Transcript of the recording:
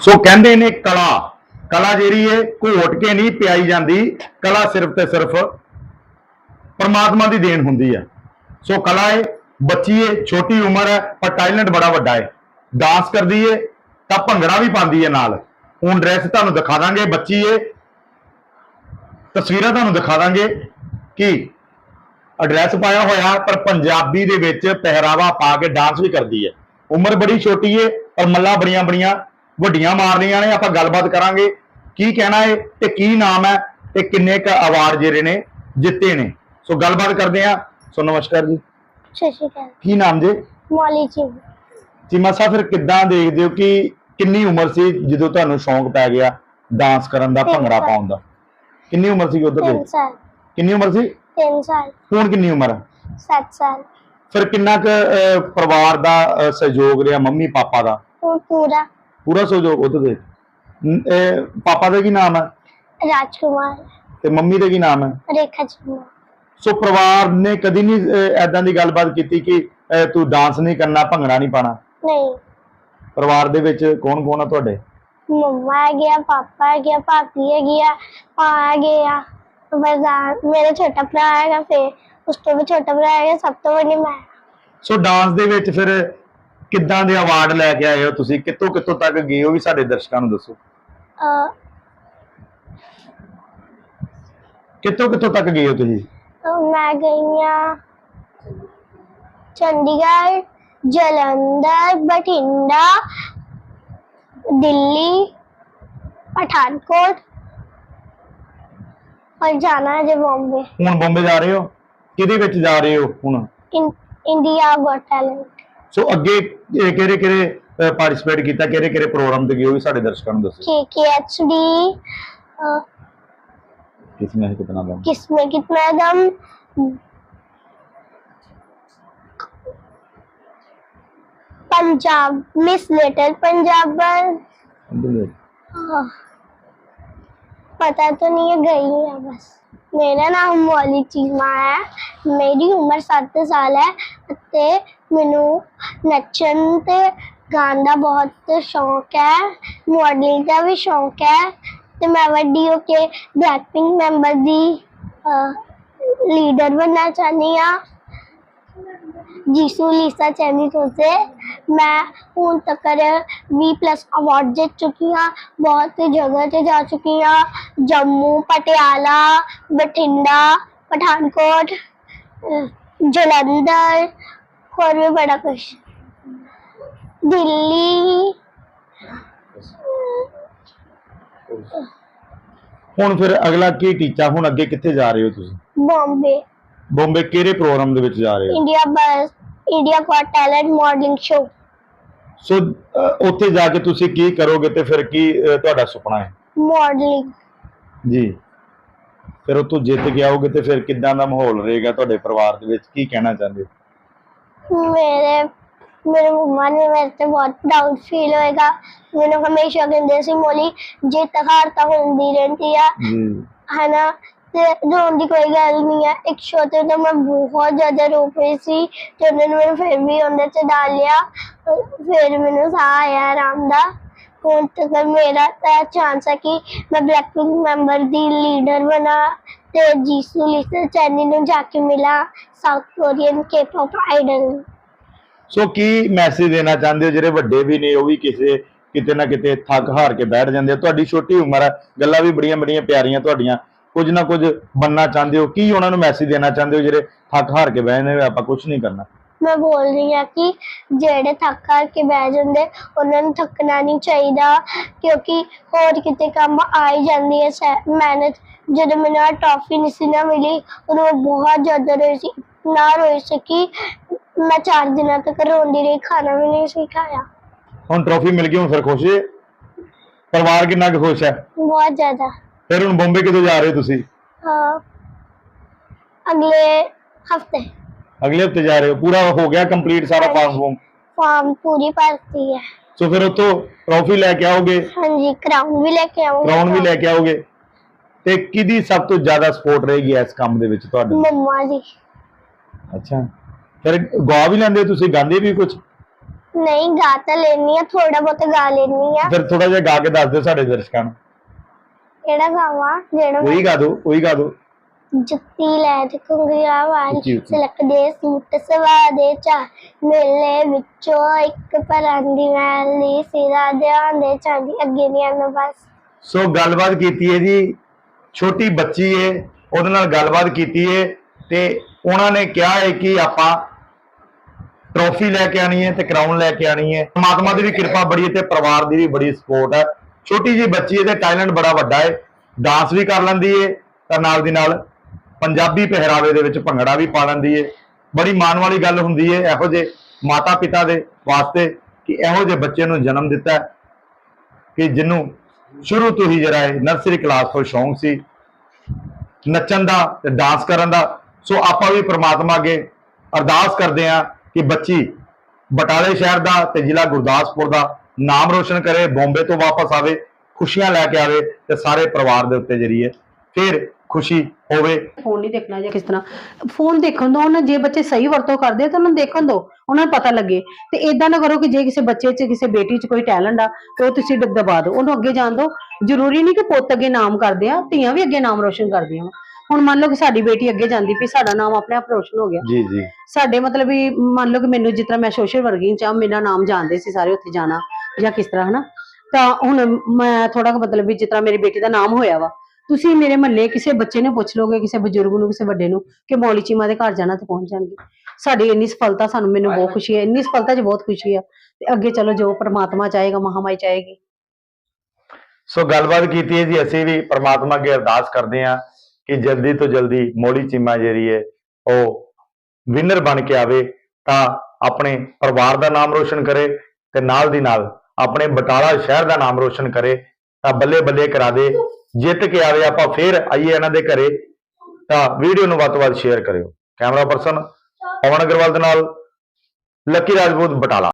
ਸੋ ਕਹਿੰਦੇ ਨੇ ਕਲਾ ਕਲਾ ਜਿਹੜੀ ਏ ਘੋਟ ਕੇ ਨਹੀਂ ਪਿਆਈ ਜਾਂਦੀ, ਕਲਾ ਸਿਰਫ ਤੇ ਸਿਰਫ ਪਰਮਾਤਮਾ ਦੀ ਦੇਣ ਹੁੰਦੀ ਹੈ ਸੋ ਕਲਾ ਏ, ਬੱਚੀ ਏ, ਛੋਟੀ ਉਮਰ ਹੈ ਪਰ ਟੈਲੈਂਟ ਬੜਾ ਵੱਡਾ ਏ। ਡਾਂਸ ਕਰਦੀ ਏ, ਤਾਂ ਭੰਗੜਾ ਵੀ ਪਾਉਂਦੀ ਏ ਨਾਲ। ਹੁਣ ਡਰੈਸ ਤੁਹਾਨੂੰ ਦਿਖਾ ਦਾਂਗੇ, ਬੱਚੀ ਏ। ਤਸਵੀਰਾਂ ਤੁਹਾਨੂੰ ਦਿਖਾ ਦਾਂਗੇ ਕਿ ਐਡਰੈਸ ਪਾਇਆ ਹੋਇਆ, ਪਰ ਪੰਜਾਬੀ ਦੇ ਵਿੱਚ ਪਹਿਰਾਵਾ ਪਾ ਕੇ ਡਾਂਸ ਵੀ ਕਰਦੀ ਹੈ ਉਮਰ ਬੜੀ ਛੋਟੀ ਏ, ਪਰ ਮੱਲਾ ਬੜੀਆਂ ਬੜੀਆਂ ਵੱਡੀਆਂ ਮਾਰਨੀਆਂ ਨੇ ਆਪਾਂ ਗੱਲਬਾਤ ਕਰਾਂਗੇ ਕੀ ਕਹਿਣਾ ਏ ਤੇ ਕੀ ਨਾਮ ਹੈ ਤੇ ਕਿੰਨੇ ਕ ਅਵਾਰਡ ਜਿਹੜੇ ਨੇ ਜਿੱਤੇ ਨੇ। ਸੋ ਗੱਲਬਾਤ ਕਰਦੇ ਆ ਸੋ ਨਮਸਕਾਰ ਜੀ। ਸਤਿ ਸ਼੍ਰੀ ਅਕਾਲ। ਕੀ ਨਾਮ ਜੀ? ਮੌਲੀ ਜੀ। ਚੀਮਾ ਸਾਹਿਬ ਫਿਰ ਕਿੱਦਾਂ ਦੇਖਦੇ ਹੋ ਕਿ ਕਿੰਨੀ ਉਮਰ ਸੀ ਜਦੋਂ ਤੁਹਾਨੂੰ ਸ਼ੌਂਕ ਪੈ ਗਿਆ ਡਾਂਸ ਕਰਨ ਦਾ ਤਿੰਨ ਭੰਗੜਾ। ਪਾਉਣ ਦਾ? ਕਿੰਨੀ ਉਮਰ ਸੀ ਉਦੋਂ ਤਿੰਨ ਦੀ? ਸਾਲ। ਕਿੰਨੀ ਉਮਰ ਸੀ? ਤਿੰਨ ਸਾਲ। ਹੁਣ ਕਿੰਨੀ ਉਮਰ? ਹੈ ਸੱਤ ਸਾਲ। ਫਿਰ ਕਿੰਨਾ ਕੁ ਪਰਿਵਾਰ ਦਾ ਸਹਿਯੋਗ ਰਿਹਾ ਮੰਮੀ ਪਾਪਾ ਦਾ ਪੂਰਾ ਪੂਰਾ ਸਹਿਯੋਗ ਉਹਦੇ ਦੇ ਨ- ਇਹ ਪਾਪਾ ਦਾ ਕੀ ਨਾਮ ਹੈ? ਰਾਜਕੁਮਾਰ। ਤੇ ਮੰਮੀ ਦਾ ਕੀ ਨਾਮ ਹੈ? ਰੇਖਾ ਚੰਨਾ ਸੋ ਪਰਿਵਾਰ ਨੇ ਕਦੀ ਨਹੀਂ ਐਦਾਂ ਦੀ ਗੱਲਬਾਤ ਕੀਤੀ ਕਿ ਅਹ, ਤੂੰ ਡਾਂਸ ਨਹੀਂ ਕਰਨਾ ਭੰਗੜਾ ਨਹੀਂ ਪਾਣਾ। ਨਹੀਂ। ਪਰਿਵਾਰ ਦੇ ਵਿੱਚ ਕੌਣ ਕੌਣ ਆ ਤੁਹਾਡੇ? ਮੰਮਾ ਆ ਗਿਆ ਪਾਪਾ ਆ ਗਿਆ ਭਾਬੀ ਆ ਗਿਆ ਪਾ ਆ ਗਿਆ ਬਜ਼ਾਰ ਮੇਰਾ ਛੋਟਾ ਭਰਾ ਹੈਗਾ ਫਿਰ ਉਸ ਤੋਂ ਵੀ ਛੋਟਾ ਭਰਾ ਹੈਗਾ ਸਭ ਤੋਂ ਵੱਡੀ ਮੈਂ। ਸੋ ਡਾਂਸ ਦੇ ਵਿੱਚ ਫਿਰ ਕਿੱਦਾਂ ਦੇ ਅਵਾਰਡ ਲੈ ਕੇ ਆਏ ਹੋ ਤੁਸੀਂ ਕਿੱਥੋਂ ਕਿੱਥੋਂ ਤੱਕ ਗਏ ਹੋ ਵੀ ਸਾਡੇ ਦਰਸ਼ਕਾਂ ਨੂੰ ਦੱਸੋ ਅਹ, ਕਿੱਥੋਂ ਕਿੱਥੋਂ ਤੱਕ ਗਏ ਹੋ ਤੁਸੀਂ ਅਹ, ਮੈਂ ਗਈ ਹਾਂ ਚੰਡੀਗੜ੍ਹ ਜਲੰਧਰ ਬਠਿੰਡਾ ਦਿੱਲੀ ਪਠਾਨਕੋਟ और जाना है जब बॉम्बे ਹੁਣ ਬੰਬੇ ਜਾ ਰਹੇ ਹੋ ਕਿਹਦੇ ਵਿੱਚ ਜਾ ਰਹੇ ਹੋ ਹੁਣ इन इंडिया गॉट टैलेंट ਸੋ ਅੱਗੇ ਇਹ ਕਿਹੜੇ ਕਿਹੜੇ ਪਾਰਟਿਸਿਪੇਟ ਕੀਤਾ ਕਿਹੜੇ ਕਿਹੜੇ ਪ੍ਰੋਗਰਾਮ ਤੇ ਗਏ ਹੋ ਵੀ ਸਾਡੇ ਦਰਸ਼ਕਾਂ ਨੂੰ ਦੱਸੋ के के एच डी ਕਿਸ ਨੇ ਕਿਤਨਾ ਦਾ किसमें कितना दम पंजाब मिस लिटिल पंजाब पता तो नहीं है गई है बस ਮੇਰਾ ਨਾਮ ਮੌਲੀ ਚੀਮਾ ਹੈ। ਮੇਰੀ ਉਮਰ 7 ਸਾਲ ਹੈ ਅਤੇ ਮੈਨੂੰ ਨੱਚਣ ਤੇ ਗਾਣ ਦਾ ਬਹੁਤ ਸ਼ੌਂਕ ਹੈ। ਮਾਡਲਿੰਗ ਦਾ ਵੀ ਸ਼ੌਂਕ ਹੈ ਤੇ ਮੈਂ ਵੱਡੀ ਹੋ ਕੇ ਬਲੈਕਪਿੰਕ ਮੈਂਬਰ ਦੀ ਲੀਡਰ ਬਣਨਾ ਚਾਹੁੰਦੀ ਹਾਂ। ਜੀਸੂ ਲੀਸਾ ਚੈਨੀ ਤੋਂ ਸੇ ਮੈਂ ਹੁਣ ਤੱਕ 20 ਪਲੱਸ ਅਵਾਰਡ ਜਿੱਤ ਚੁੱਕੀ ਹਾਂ ਬਹੁਤ ਜਗ੍ਹਾ ਤੇ ਜਾ ਚੁੱਕੀ ਹਾਂ ਜੰਮੂ ਪਟਿਆਲਾ ਬਠਿੰਡਾ ਪਠਾਨਕੋਟ ਜਲੰਧਰ ਹੋਰ ਵੀ ਬੜਾ ਕੁਛ ਦਿੱਲੀ ਹੁਣ ਫਿਰ ਅਗਲਾ ਕੀ ਟੀਚਾ ਹੁਣ ਅੱਗੇ ਕਿੱਥੇ ਜਾ ਰਹੇ ਹੋ ਤੁਸੀਂ? ਬੰਬੇ ਬੰਬੇ ਕਿਹੜੇ ਪ੍ਰੋਗਰਾਮ ਦੇ ਵਿੱਚ ਜਾ ਰਹੇ ਹੋ? ਇੰਡੀਆ ਬਸ India got talent modelling show so ਉੱਥੇ ਜਾ ਕੇ ਤੁਸੀਂ ਕੀ ਕਰੋਗੇ ਤੇ ਫਿਰ ਕੀ ਤੁਹਾਡਾ ਸੁਪਨਾ ਹੈ? ਮਾਡਲਿੰਗ ਜੀ। ਫਿਰ ਉੱਥੋਂ ਜਿੱਤ ਕੇ ਆਓਗੇ ਤੇ ਫਿਰ ਕਿੱਦਾਂ ਦਾ ਮਾਹੌਲ ਰਹੇਗਾ ਤੁਹਾਡੇ ਪਰਿਵਾਰ ਦੇ ਵਿੱਚ? ਕੀ ਕਹਿਣਾ ਚਾਹੁੰਦੇ ਹੋ? ਮੇਰੇ ਮੇਰੇ ਮੰਮਾ ਨੇ ਮੇਰੇ ਤੇ ਬਹੁਤ ਪ੍ਰਾਊਡ ਫੀਲ ਹੋਏਗਾ। ਮੈਨੂੰ ਹਮੇਸ਼ਾ ਕਹਿੰਦੇ ਸੀ ਮੋਲੀ ਜਿੱਤ ਹਾਰ ਤਾਂ ਹੁੰਦੀ ਰਹਿੰਦੀ ਆ। ਜੀ। ਹਨਾ? ਤੇ ਰੋਣ ਦੀ ਕੋਈ ਗੱਲ ਨਹੀਂ ਹੈ ਇੱਕ ਸ਼ੋਅ ਤੇ ਮੈਂ ਬਹੁਤ ਜ਼ਿਆਦਾ ਰੋ ਪਈ ਸੀ ਤੇ ਉਹਨਾਂ ਨੇ ਮੈਨੂੰ ਫਿਰ ਵੀ ਉਹਦੇ ਚ ਡਾਲ ਲਿਆ। ਫਿਰ ਮੈਨੂੰ ਸਾਹ ਆਇਆ ਆਰਾਮ ਦਾ। ਹੁਣ ਤੱਕ ਮੇਰਾ ਤਾਂ ਚਾਂਸ ਹੈ ਕਿ ਮੈਂ ਬਲੈਕਪਿੰਕ ਮੈਂਬਰ ਦੀ ਲੀਡਰ ਬਣਾ ਤੇ ਜੀਸੂ ਲਿਸਾ ਚੈਨੀ ਨੂੰ ਜਾ ਕੇ ਮਿਲਾ south Korean K pop idol so ਕੀ ਮੈਸੇਜ ਦੇਣਾ ਚਾਹੁੰਦੇ ਹੋ? ਜਿਹੜੇ ਵੱਡੇ ਵੀ ਨੇ, ਉਹ ਵੀ ਕਿਸੇ, ਕਿਤੇ ਨਾ ਕਿਤੇ ਥੱਕ ਹਾਰ ਕੇ ਬੈਠ ਜਾਂਦੇ ਆ। ਤੁਹਾਡੀ ਛੋਟੀ ਉਮਰ ਹੈ ਗੱਲਾਂ ਵੀ ਬੜੀਆਂ ਬੜੀਆਂ ਪਿਆਰੀਆਂ ਤੁਹਾਡੀਆਂ। ਕੁਝ ਨਾ ਕੁਝ ਬੰਨਾ ਚਾਹੁੰਦੇ ਹੋ ਕੀ ਉਹਨਾਂ ਨੂੰ ਮੈਸੇਜ ਦੇਣਾ ਚਾਹੁੰਦੇ ਹੋ ਜਿਹੜੇ ਥੱਕ ਹਾਰ ਕੇ ਬਹਿ ਵੀ ਆਪਾਂ ਕੁਝ ਨਹੀਂ ਕਰਨਾ। ਮੈਂ ਬੋਲ ਰਹੀ ਹਾਂ ਕਿ ਜਿਹੜੇ ਥੱਕ ਕਰ ਕੇ ਬਹਿ ਜਾਂਦੇ ਉਹਨਾਂ ਨੂੰ ਥੱਕਣਾ ਨਹੀਂ ਚਾਹੀਦਾ ਕਿਉਂਕਿ ਹੋਰ ਕਿਤੇ ਕੰਮ ਆ ਹੀ ਜਾਂਦੀ ਹੈ ਸੈ- ਮਿਹਨਤ ਜਦੋਂ ਮੈਨੂੰ ਆਹ ਟਰਾਫੀ ਨਹੀਂ ਸੀ ਨਾ ਮਿਲੀ ਉਦੋਂ ਮੈਂ ਬਹੁਤ ਜ਼ਿਆਦਾ ਰੋਈ ਸੀ ਨਾ ਰੋਈ ਸਕੀ ਮੈਂ ਚਾਰ ਦਿਨਾਂ ਤੱਕ ਰੋਂਦੀ ਰਹੀ ਖਾਣਾ ਵੀ ਨਹੀਂ ਸੀ ਖਾਇਆ। ਹੁਣ ਟਰੋਫੀ ਮਿਲ ਗਈ ਹੁਣ ਫਿਰ ਖੁਸ਼ ਜੇ? ਪਰਿਵਾਰ ਕਿੰਨਾ ਕੁ ਖੁਸ਼ ਹੈ? ਬਹੁਤ ਜ਼ਿਆਦਾ। ਫਿਰ ਹੁਣ ਬੰਬੇ ਕਿਦੋਂ ਜਾ ਰਹੇ ਤੁਸੀਂ? ਹਾਂ। ਅਗਲੇ ਹਫ਼ਤੇ। ਅਗਲੇ ਹਫ਼ਤੇ ਜਾ ਰਹੇ ਹੋ। ਪੂਰਾ ਹੋ ਗਿਆ ਕੰਪਲੀਟ ਸਾਰਾ ਹਾਂਜੀ। ਫਾਰਮ ਪੂਰੀ ਭਰਤੀ ਹੈ। ਸੋ ਫਿਰ ਉੱਥੋਂ ਟਰੋਫੀ ਲੈ ਕੇ ਆਓਗੇ? ਹਾਂਜੀ ਕਰਾਊਨ ਵੀ ਲੈ ਕੇ ਆਉਂਗੀ ਕਰਾਉਣ ਵੀ ਲੈ ਕੇ ਆਓਗੇ? ਤੇ ਕਿਹਦੀ ਸਭ ਤੋਂ ਜ਼ਿਆਦਾ ਸਪੋਰਟ ਰਹੇਗੀ ਇਸ ਕੰਮ ਦੇ ਵਿੱਚ ਤੁਹਾਡੀ ਮੰਮਾ ਜੀ ਅੱਛਾ। ਫਿਰ ਗਾ ਵੀ ਲੈਂਦੇ ਹੋ ਤੁਸੀਂ? ਗਾਉਂਦੇ ਵੀ ਕੁਝ ਨਹੀਂ ਗਾ ਤਾਂ ਲੈਣੀ ਆ ਥੋੜਾ ਬਹੁਤ ਗਾ ਲੈਣੀ ਆ ਫਿਰ ਥੋੜਾ ਜਿਹਾ ਗਾ ਕੇ ਦੱਸ ਦਿਓ ਸਾਡੇ ਦਰਸ਼ਕਾਂ ਨੂੰ। ਕਿਹੜਾ ਗਾਵਾਂ ਜਿਹੜਾ ਉਹੀ ਗਾ ਦਿਓ ਉਹੀ ਗਾ ਦਿਓ ਜੁੱਤੀ ਲੈ ਤੇ ਘੁੰਗਰੀਆਂ ਵਾਲੀ। ਸਿਲਕ ਦੇ ਸੂਟ ਸਵਾ ਦੇ ਚਾ ਮੇਲੇ ਵਿੱਚੋਂ ਇੱਕ ਪਰਾਂਦੀ ਮੈਲੀ ਸਿਰਾ ਦੇ ਆਂਦੇ ਚਾਂਦੀ ਅੱਗੇ ਨਹੀਂ ਆਉਂਦਾ ਬਸ। ਸੋ ਗੱਲਬਾਤ ਕੀਤੀ ਹੈ ਜੀ। ਛੋਟੀ ਬੱਚੀ ਏ ਉਹਦੇ ਨਾਲ ਗੱਲਬਾਤ ਕੀਤੀ ਏ ਤੇ ਉਹਨਾਂ ਨੇ ਕਿਹਾ ਹੈ ਕਿ ਆਪਾਂ ਟਰੋਫੀ ਲੈ ਕੇ ਆਣੀ ਹੈ ਤੇ ਕਰਾਊਨ ਲੈ ਕੇ ਆਣੀ ਹੈ ਪਰਮਾਤਮਾ ਦੀ ਵੀ ਕਿਰਪਾ ਬੜੀ ਹੈ ਤੇ ਪਰਿਵਾਰ ਦੀ ਵੀ ਬੜੀ ਸਪੋਰਟ ਹੈ ਛੋਟੀ ਜੀ ਬੱਚੀ ਹੈ ਤੇ ਟੈਲੈਂਟ ਬੜਾ ਵੱਡਾ ਹੈ, ਡਾਂਸ ਵੀ ਕਰ ਲੈਂਦੀ ਏ ਤਾਂ ਨਾਲ ਦੀ ਨਾਲ ਪੰਜਾਬੀ ਪਹਿਰਾਵੇ ਦੇ ਵਿੱਚ ਭੰਗੜਾ ਵੀ ਪਾ ਲੈਂਦੀ ਏ ਬੜੀ ਮਾਣ ਵਾਲੀ ਗੱਲ ਹੁੰਦੀ ਏ ਇਹੋ ਜਿਹੇ ਮਾਤਾ ਪਿਤਾ ਦੇ ਵਾਸਤੇ ਕਿ ਇਹੋ ਜਿਹੇ ਬੱਚੇ ਨੂੰ ਜਨਮ ਦਿੱਤਾ ਕਿ ਜਿਹਨੂੰ ਸ਼ੁਰੂ ਤੋਂ ਹੀ ਜਿਹੜਾ ਹੈ ਨਰਸਰੀ ਕਲਾਸ ਤੋਂ ਸ਼ੌਂਕ ਸੀ, ਨੱਚਣ ਦਾ ਤੇ ਡਾਂਸ ਕਰਨ ਦਾ। ਸੋ ਆਪਾਂ ਵੀ ਪ੍ਰਮਾਤਮਾ ਅੱਗੇ ਅਰਦਾਸ ਕਰਦੇ ਹਾਂ ਕਿ ਬੱਚੀ ਬਟਾਲੇ ਸ਼ਹਿਰ ਦਾ ਤੇ ਜ਼ਿਲ੍ਹਾ ਗੁਰਦਾਸਪੁਰ ਦਾ ਨਾਮ ਰੋਸ਼ਨ ਕਰੇ ਬੰਬੇ ਤੋਂ ਵਾਪਸ ਆਵੇ ਖੁਸ਼ੀਆਂ ਲੈ ਕੇ ਆਵੇ ਤੇ ਸਾਰੇ ਪਰਿਵਾਰ ਦੇ ਉੱਤੇ ਜਿਹੜੀ ਹੈ ਫਿਰ ਖੁਸ਼ੀ ਹੋਵੇ। ਫੋਨ ਨਹੀਂ ਦੇਖਣਾ ਜਾਂ ਕਿਸ ਤਰ੍ਹਾਂ। ਫੋਨ ਦੇਖਣ ਦੋ ਉਹਨਾਂ ਜੇ ਬੱਚੇ ਸਹੀ ਵਰਤੋਂ ਕਰਦੇ ਆ ਤਾਂ ਉਹਨਾਂ ਨੂੰ ਦੇਖਣ ਦੋ ਉਹਨਾਂ ਨੂੰ ਪਤਾ ਲੱਗੇ। ਤੇ ਇਦਾਂ ਨਾ ਕਰੋ ਕਿ ਜੇ ਕਿਸੇ ਬੱਚੇ 'ਚ ਕਿਸੇ ਬੇਟੀ 'ਚ ਕੋਈ ਟੈਲੈਂਟ ਆ ਤੇ ਉਹ ਤੁਸੀਂ ਦਬਾ ਦਿਓ। ਉਹਨੂੰ ਅੱਗੇ ਜਾਣ ਦਿਓ ਜ਼ਰੂਰੀ ਨਹੀਂ ਕਿ ਪੁੱਤ ਅੱਗੇ ਨਾਮ ਕਰਦੇ ਆ ਧੀਆਂ ਵੀ ਅੱਗੇ ਨਾਮ ਰੋਸ਼ਨ ਕਰਦੀਆਂ। ਹੁਣ ਮੰਨ ਲਓ ਕਿ ਸਾਡੀ ਬੇਟੀ ਅੱਗੇ ਜਾਂਦੀ ਪਈ ਸਾਡਾ ਨਾਮ ਆਪਣੇ ਆਪ ਰੋਸ਼ਨ ਹੋ ਗਿਆ। ਜੀ ਜੀ। ਸਾਡੇ ਮਤਲਬ ਵੀ ਮੰਨ ਲਓ ਕਿ ਮੈਨੂੰ ਜਿਸ ਤਰ੍ਹਾਂ ਮੈਂ ਸੋਸ਼ਲ ਵਰਕਿੰਗ ਚ ਆ ਮੇਰਾ ਨਾਮ ਜਾਣਦੇ ਸੀ ਸਾਰੇ ਉੱਥੇ ਜਾਣਾ। ਜਾਂ ਕਿਸ ਤਰ੍ਹਾਂ, ਹਨਾ? ਤਾਂ ਹੁਣ ਮੈਂ ਥੋੜਾ ਕੁ ਮਤਲਬ ਵੀ ਜਿਸ ਤਰ੍ਹਾਂ ਮੇਰੀ ਬੇਟੀ ਦਾ ਨਾਮ ਹੋਇਆ ਵਾ, ਤੁਸੀਂ ਮੇਰੇ ਮਹੱਲੇ ਕਿਸੇ ਬੱਚੇ ਨੂੰ ਪੁੱਛ ਲੋਗੇ ਕਿਸੇ ਬਜ਼ੁਰਗ ਨੂੰ, ਕਿਸੇ ਵੱਡੇ ਨੂੰ, ਕਿ ਮੌਲੀ ਚੀਮਾ ਦੇ ਘਰ ਜਾਣਾ ਤੇ ਪਹੁੰਚ ਜਾਣਗੇ? ਸਾਡੀ ਇੰਨੀ ਸਫਲਤਾ ਸਾਨੂੰ ਮੈਨੂੰ ਬਹੁਤ ਖੁਸ਼ੀ ਹੈ, ਇੰਨੀ ਸਫਲਤਾ 'ਚ ਬਹੁਤ ਖੁਸ਼ੀ ਹੈ ਤੇ ਅੱਗੇ ਚਲੋ ਜੋ ਪ੍ਰਮਾਤਮਾ ਚਾਹੇਗਾ ਮਹਾਮਾਈ ਚਾਹੇਗੀ। ਸੋ ਗੱਲਬਾਤ ਕੀਤੀ ਹੈ ਜੀ, ਅਸੀਂ ਵੀ ਪ੍ਰਮਾਤਮਾ ਅੱਗੇ ਅਰਦਾਸ ਕਰਦੇ ਹਾਂ ਕਿ ਜਲਦੀ ਤੋਂ ਜਲਦੀ ਮੋਲੀ ਚੀਮਾ ਜਿਹੜੀ ਹੈ, ਉਹ ਵਿਨਰ ਬਣ ਕੇ ਆਵੇ, ਤਾਂ ਆਪਣੇ ਪਰਿਵਾਰ ਦਾ ਨਾਮ ਰੋਸ਼ਨ ਕਰੇ ਤੇ ਨਾਲ ਦੀ ਨਾਲ ਆਪਣੇ ਬਟਾਲਾ ਸ਼ਹਿਰ ਦਾ ਨਾਮ ਰੋਸ਼ਨ ਕਰੇ, ਤਾਂ ਬੱਲੇ ਬੱਲੇ ਕਰਾ ਦੇ। ਜਿੱਤ ਕੇ ਆਵੇ ਆਪਾਂ ਫੇਰ ਆਈਏ ਇਹਨਾਂ ਦੇ ਘਰੇ, ਤਾਂ ਵੀਡੀਓ ਨੂੰ ਵੱਧ ਤੋਂ ਵੱਧ ਸ਼ੇਅਰ ਕਰਿਓ। ਕੈਮਰਾ ਪਰਸਨ ਪਵਨ ਅਗਰਵਾਲ ਦੇ ਨਾਲ, ਲੱਕੀ ਰਾਜਪੂਤ ਬਟਾਲਾ।